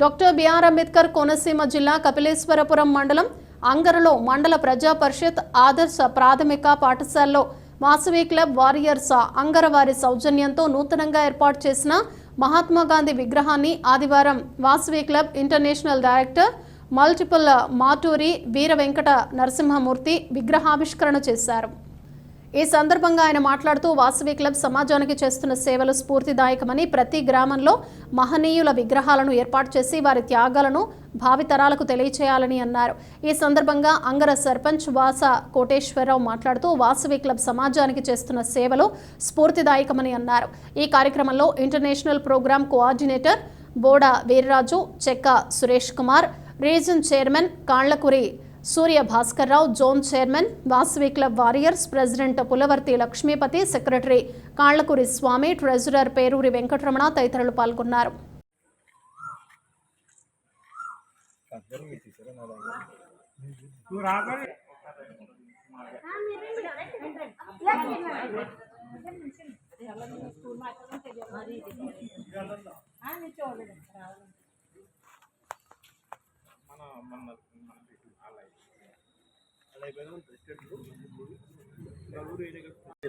Doctor BR Ambedkar Konaseema జిల్లా కపిలేశ్వరపురం మండలం అంగరలో మండల ప్రజా పరిషత్ ఆదర్శ ప్రాథమిక పాఠశాలలో వాసవి క్లబ్ వారియర్స్ అంగరవారి సౌజన్యంతో నూతనంగా ఏర్పాటు చేసిన మహాత్మాగాంధీ విగ్రహాన్ని ఆదివారం Vasavi club international director multiple Maturi Veera Venkata Narasimhamurthy విగ్రహావిష్కరణ చేశారు. ఈ సందర్భంగా ఆయన మాట్లాడుతూ వాసవి క్లబ్ సమాజానికి చేస్తున్న సేవలు స్ఫూర్తిదాయకమని ప్రతి గ్రామంలో మహనీయుల విగ్రహాలను ఏర్పాటు చేసి వారి త్యాగాలను భావితరాలకు తెలియచేయాలని అన్నారు. ఈ సందర్భంగా అంగర సర్పంచ్ వాస కోటేశ్వరరావు మాట్లాడుతూ వాసవి క్లబ్ సమాజానికి చేస్తున్న సేవలు స్ఫూర్తిదాయకమని అన్నారు. ఈ కార్యక్రమంలో international program coordinator Boda Veerraju Chekka Suresh Kumar region chairman Kallakuri Surya Bhaskar Rao zone chairman Vasavi club warriors president Pulavarthi Lakshmipathi secretary Kallakuri Swamy treasurer Peruri Venkataramana తదితరులు పాల్గొన్నారు.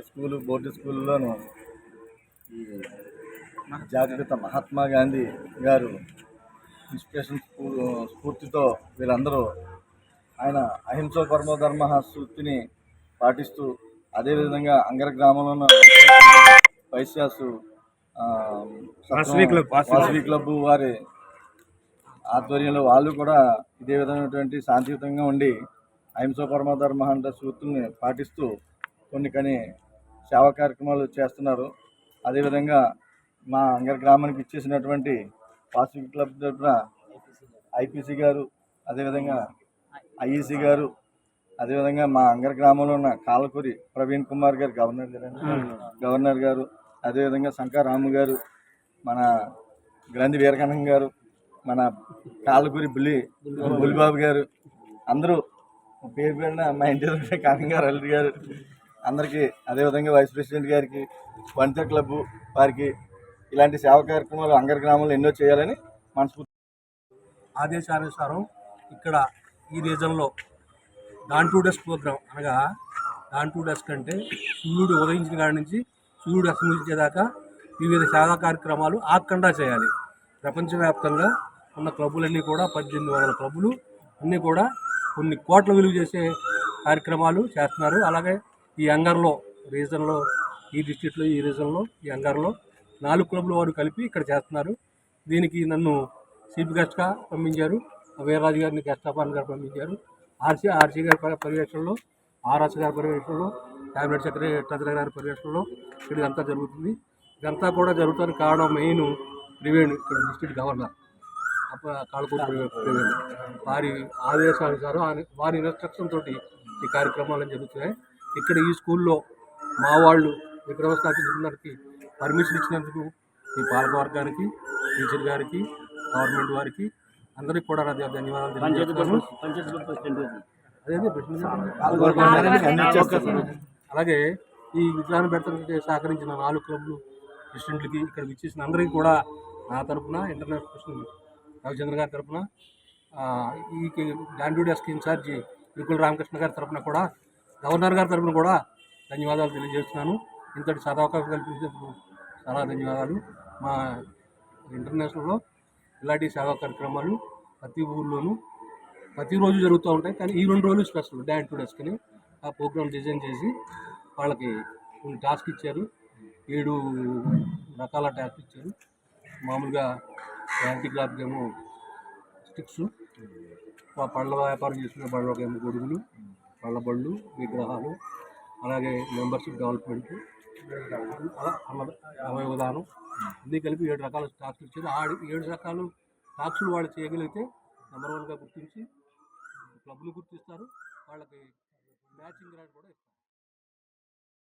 స్కూలు బోర్డు స్కూల్లోను ఈ జాతిపిత మహాత్మా గాంధీ గారు ఇన్స్పిరేషన్ స్ఫూ- స్ఫూర్తితో వీళ్ళందరూ ఆయన అహింస పరమో ధర్మ సూక్తిని పాటిస్తూ అదేవిధంగా అంగర గ్రామంలో ఉన్న వైశ్యాసు వాసవి క్లబ్ వారి ఆధ్వర్యంలో వాళ్ళు కూడా ఇదే విధమైనటువంటి శాంతియుతంగా ఉండి అహింస పరమ ధర్మ అంటే సూత్రుని పాటిస్తూ కొన్ని కొన్ని సేవా కార్యక్రమాలు చేస్తున్నారు. అదేవిధంగా మా అంగర్ గ్రామానికి ఇచ్చేసినటువంటి పాసిఫిక్ క్లబ్ తరఫున ఐపీసీ గారు అదేవిధంగా ఐఈసీ గారు అదేవిధంగా మా అంగర్ గ్రామంలో ఉన్న కాలకూరి ప్రవీణ్ కుమార్ గారు గవర్నర్ గారు గవర్నర్ గారు అదేవిధంగా శంకర్ రాము గారు మన గ్రంథి వీరకణం గారు మన కాలకూరి బుల్లి బుల్లిబాబు గారు అందరూ పేరు పేరున మా ఇంటి దగ్గర గారు అల్లుడి గారు అందరికీ అదేవిధంగా వైస్ ప్రెసిడెంట్ గారికి వనిత క్లబ్ వారికి ఇలాంటి సేవా కార్యక్రమాలు అంగర్ గ్రామంలో ఎన్నో చేయాలని మనస్ఫూర్తి ఆదేశానుసారం ఇక్కడ ఈ రీజన్లో డాన్ టు డెస్క్ ప్రోగ్రామ్ అనగా డాన్ టు డెస్క్ అంటే సూర్యుడు ఉదయించిన కాడి నుంచి సూర్యుడు అస్తమించేదాకా వివిధ సేవా కార్యక్రమాలు ఆకుండా చేయాలి. ప్రపంచవ్యాప్తంగా ఉన్న క్లబ్బులన్నీ కూడా పద్దెనిమిది వందల క్లబ్బులు అన్నీ కూడా కొన్ని కోట్ల విలువ చేసే కార్యక్రమాలు చేస్తున్నారు. అలాగే ఈ అంగర్లో రీజన్లో ఈ డిస్టిక్లో ఈ రీజన్లో ఈ అంగర్లో నాలుగు క్లబ్ల వారు కలిపి ఇక్కడ చేస్తున్నారు. దీనికి నన్ను చీఫ్ గెస్ట్గా పంపించారు వీరరాజు గారిని గెస్ట్ ఆఫ్ ఆనర్ గారు పంపించారు. ఆర్సీ ఆర్సీ గారి పర్యవేక్షణలో ఆర్ఎస్ గారి పర్యవేక్షణలో క్యాబినెట్ సెక్రటరీ ట్రెజరర్ గారి పర్యవేక్షణలో ఇక్కడ ఇదంతా జరుగుతుంది. ఇదంతా కూడా జరుగుతానికి కారణం మెయిన్ ప్రివేణ్ ఇక్కడ డిస్ట్రిక్ట్ గవర్నర్. అప్ప కాళ్ళకూరు ప్రివే- ప్రివేణ్ వారి ఆదేశానుసారం వారి ఇన్స్ట్రక్షన్ తోటి ఈ కార్యక్రమాలు జరుగుతున్నాయి. ఇక్కడ ఈ స్కూల్లో మా వాళ్ళు విగ్రహ స్థాపించడానికి పర్మిషన్ ఇచ్చినందుకు ఈ పాలకవర్గానికి టీచర్ గారికి గవర్నమెంట్ వారికి అందరికీ కూడా నా ధన్యవాదాలు అలాగే ఈ విగ్రహాన్ని పెట్టడానికి సహకరించిన నాలుగు క్లబ్లు ప్రెసిడెంట్లకి ఇక్కడ విచ్చేసిన అందరికీ కూడా నా తరపున ఇంటర్నేషనల్ రవిచంద్ర గారి తరఫున ఈ dawn to dusk in charge Vikula Ramakrishna గారి తరపున కూడా గవర్నర్ గారి తరపున కూడా ధన్యవాదాలు తెలియజేస్తున్నాను. ఇంతటి సదావకాశం కల్పించేందుకు చాలా ధన్యవాదాలు. మా ఇంటర్నేషనల్లో ఇలాంటి సేవా కార్యక్రమాలు ప్రతి ఊర్లోనూ ప్రతిరోజు జరుగుతూ ఉంటాయి. కానీ ఈ రెండు రోజులు స్పెషల్ డే టు డెస్క్ ఆ ప్రోగ్రామ్ డిజైన్ చేసి వాళ్ళకి కొన్ని టాస్క్ ఇచ్చారు. ఏడు రకాల టాస్క్ ఇచ్చారు. మామూలుగా యాంటీ క్లాత్ ఏమో స్టిక్స్ పళ్ళ వ్యాపారం చేసుకునే బళ్ళకి ఏమో గొడుగులు పళ్ళ బళ్ళు విగ్రహాలు అలాగే మెంబర్షిప్ డెవలప్మెంట్ అలా అన్న అవయవదానం అన్నీ కలిపి ఏడు రకాల స్టాక్స్ ఇచ్చారు. ఆ ఏడు రకాలు స్టాక్స్లు వాళ్ళు చేయగలిగితే నెంబర్ వన్గా గుర్తించి క్లబ్లు గుర్తిస్తారు. వాళ్ళకి మ్యాచింగ్ గ్రాంట్ కూడా ఇస్తారు.